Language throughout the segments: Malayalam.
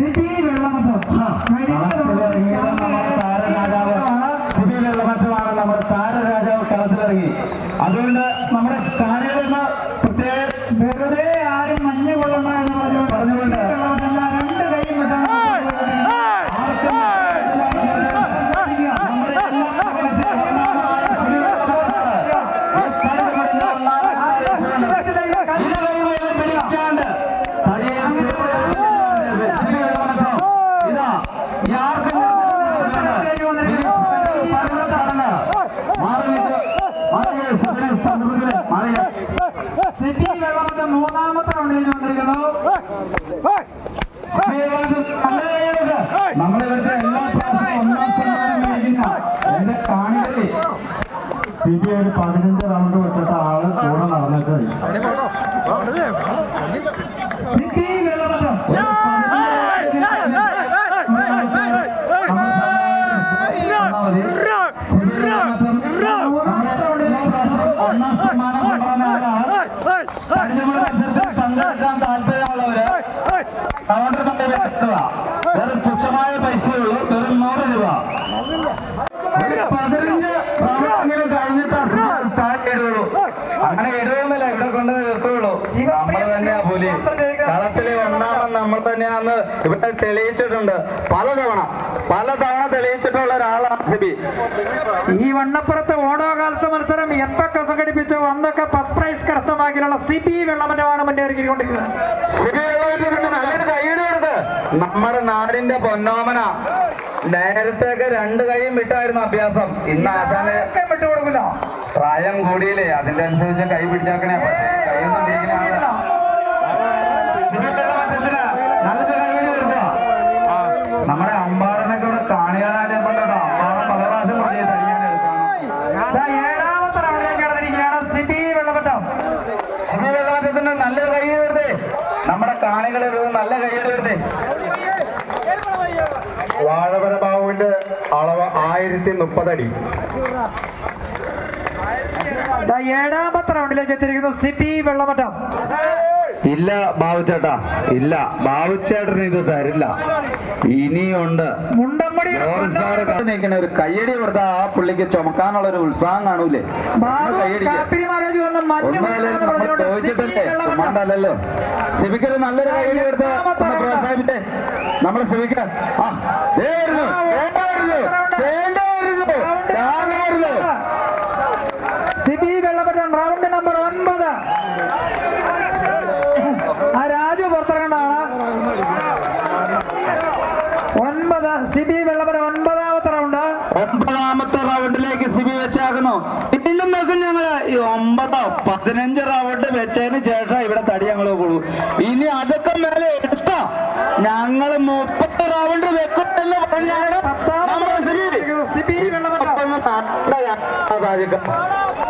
സി പി വെള്ളമപ്പം കഴിഞ്ഞ സിബി വെള്ളമറ്റ മൂന്നാമത്തെ റൗണ്ടിലേക്ക് വന്നിരിക്കുന്നു നമ്മളിവിടുത്തെ എല്ലാ പ്രാവശ്യവും ഒന്നാം സമ്മാനം മേടിക്കുന്ന എന്റെ കാണികളി സി ബി ഒരു പതിനഞ്ച് റൗണ്ട് വെച്ചിട്ട് ആൾ കൂടെ നടന്നിട്ടത് സിബി വെള്ളമറ്റം മൂന്നാമത്തെ റൗണ്ടിലേക്ക് ഒന്നാം സമ്മാനം കൊണ്ടുവന്ന ആളാണ് കഴിഞ്ഞ മത്സരത്തിൽ പങ്കെടുക്കാൻ താല്പര്യമുള്ളവര് കൗണ്ടർ പങ്കെടുക്കുക വെറും തുച്ഛമായ പൈസയുള്ളൂ വെറും നൂറ് രൂപ. പതിനഞ്ച് പ്രാവശ്യം കഴിഞ്ഞിട്ട് ചെയ്തോളൂ. അങ്ങനെ ഇടുവൊന്നുമില്ല ഇവിടെ കൊണ്ടുവന്ന് നിർത്തുള്ളൂ നമ്മൾ തന്നെയാ പുലി. കളത്തിലെ ഒന്നാമൻ നമ്മൾ തന്നെയാന്ന് ഇവിടെ തെളിയിച്ചിട്ടുണ്ട്. പലതവണ പലതവണ തെളിയിച്ചിട്ടുള്ള ഒരാളാണ് സിബി. ഈ വണ്ണപ്പുറത്ത് ഓണോകാലത്ത് മത്സരം എപ്പൊക്കെ സംഘടിപ്പിച്ചു? അന്നൊക്കെ ഫസ്റ്റ് പ്രൈസ് കരസ്ഥമാക്കിയുള്ള സിബി വെള്ളമറ്റമാണ് മുന്നേറിക്കൊണ്ടിരിക്കുന്നത് സിബി നല്ലൊരു കൈയ്യടി നമ്മുടെ നാടിന്റെ പൊന്നോമന. നേരത്തെയൊക്കെ രണ്ട് കൈയും വിട്ടായിരുന്നു അഭ്യാസം. ഇന്ന് ആശാനെ വിട്ടുകൊടുക്കില്ല പ്രായം കൂടിയില്ലേ? അതിന്റെ അനുസരിച്ച് കൈ പിടിച്ചാക്കണേ. കൈയൊന്നും തിരിക്കണ ആളല്ല. സിബി വെള്ളമറ്റത്തിന് നല്ലൊരു കൈയ്യടി കൊടുക്കുക നമ്മുടെ അമ്പാറിനെ കൂടെ കാണികളായിട്ട് കൊണ്ടോ അമ്പാറ പല പ്രാവശ്യം പറഞ്ഞു തടിയാൻ എടുക്കാം ദാ ഏഴാമത്തെ റൗണ്ടിലേക്ക് കടന്നിരിക്കുകയാണ് സിബി വെള്ളമറ്റം സിബി വെള്ളമറ്റത്തിന് നല്ലൊരു കൈ വരുത്തേ നമ്മുടെ കാണികളെ ഒരു നല്ല കൈയ്യടി വരുത്തേ വാഴവര ബാബുവിന്റെ അളവ് ആയിരത്തി മുപ്പതടി ഏഴാമത്തെ റൗണ്ടിലേക്ക് എത്തിയിരിക്കുന്നു. സിപി വെള്ളമറ്റം ഇല്ല ബാബുച്ചേട്ടാ ഇല്ല. ബാബുച്ചേട്ടന് ഇത് തരില്ല. ഇനിയുണ്ട്. നിൽക്കണ ഒരു കയ്യടി വെറുതെ ആ പുള്ളിക്ക് ചുമക്കാനുള്ള ഒരു ഉത്സാഹം കാണൂലേ? ചോദിച്ചിട്ടല്ലേ? സിബിക്ക് ചുമ്മാണ്ടല്ലോ സിബിക്കൊരു നല്ലൊരു കയ്യടി വെറുതെ പ്രോത്സാഹിപ്പിച്ചേ. നമ്മളെ സിബിക്ക് ആ. സിബി വെള്ളപ്പെട്ട റൗണ്ട് നമ്പർ ഒൻപത്. ആ രാജു പുറത്തിറങ്ങണ്ടാണ് ഒൻപത് സിബി വെള്ളമറ്റം ഒൻപതാമത്തെ റൗണ്ട് ഒമ്പതാമത്തെ റൗണ്ടിലേക്ക് സിബി വെച്ചാക്കുന്നു. വീണ്ടും നോക്കും ഞങ്ങൾ. ഈ ഒമ്പതോ പതിനഞ്ച് റൗണ്ട് വെച്ചതിന് ശേഷം ഇവിടെ തടി ഞങ്ങൾ കൊടു. ഇനി അതൊക്കെ മേലെ എടുത്ത. ഞങ്ങൾ മുപ്പത് റൗണ്ട് വെക്കുമെന്ന് പറഞ്ഞാണ്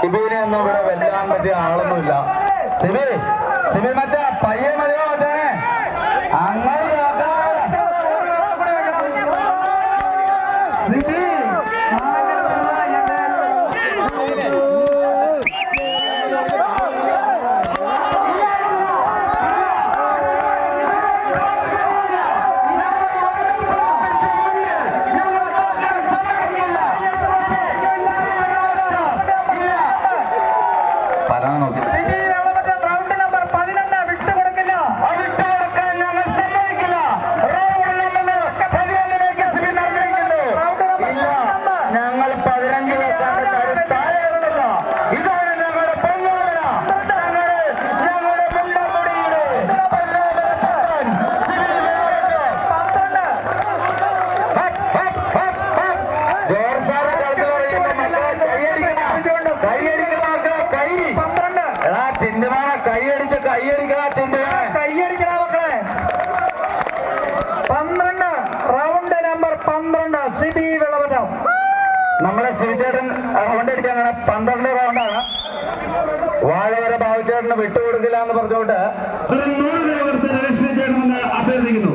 സിബിനെ ഒന്നും ഇവിടെ വെല്ലാൻ പറ്റിയ ആളൊന്നുമില്ല. സിബി സിബി മച്ച പയ്യെ മതിയോ മച്ചാനെ അങ്ങനെ നോക്കാം. സിബി നാണക്കെടുത്തരുത് എന്റെ പറയാൻ നോക്കി സിബി വെള്ളമറ്റം റൗണ്ട് നമ്പർ പതിനൊന്ന് വിട്ടുകൊടുക്കില്ല വിട്ടുകൊടുക്കാൻ ഞങ്ങൾ സമ്മതിക്കില്ല. റൗണ്ട് നമ്പർ പതിനൊന്നിലേക്ക് സിബി നടന്നിരിക്കുന്നു. ഇല്ല, ഞങ്ങൾ പതിനഞ്ച് വെച്ചാണ് താഴെയുള്ളതല്ല. ഇതാണ് ഞങ്ങളുടെ പൊന്നോമന. ഞങ്ങളുടെ ഞങ്ങളുടെ മുണ്ടമുടിയിലെ പൊന്നോമനപ്പൻ. സിബി വെള്ളമറ്റം. പന്ത്രണ്ട് ഹപ്പ്, ഹപ്പ്, ഹപ്പ്, ഹപ്പ്. ജോർജ് സാറ് കളത്തിൽ പറയുമ്പോൾ മക്കളെ കൈയടിക്കണം. കൈയടിക്കണം മക്കളെ, കൈ. പന്ത്രണ്ട് എടാ ടിൻഡുമാനെ കൈയടിച്ച് കൈയടിക്കടാ ടിൻഡുമാനെ കൈയടിക്കണ മക്കളെ പന്ത്രണ്ട് റൗണ്ട് നമ്പർ പന്ത്രണ്ട് സിബി വിളവറ്റം നമ്മളെ ശ്രീചേട്ടൻ റൗണ്ട് അങ്ങനെ പന്ത്രണ്ട് റൗണ്ടാണ് വാഴവരെ ബാബുചേട്ടന് വിട്ടുകൊടുക്കില്ല എന്ന് പറഞ്ഞുകൊണ്ട് ഒരു നൂറ് രൂപ കൊടുത്ത് രജിസ്റ്റർ ചെയ്യണമെന്ന് അഭ്യർത്ഥിക്കുന്നു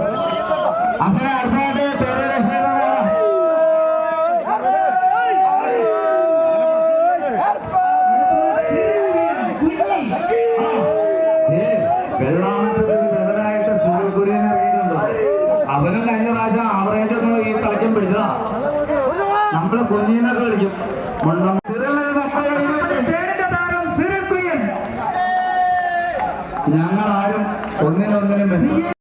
നമ്മൾ കുഞ്ഞിനൊക്കെ കളിക്കും മുണ്ടം ഞങ്ങൾ ആരും ഒന്നിനൊന്നിനും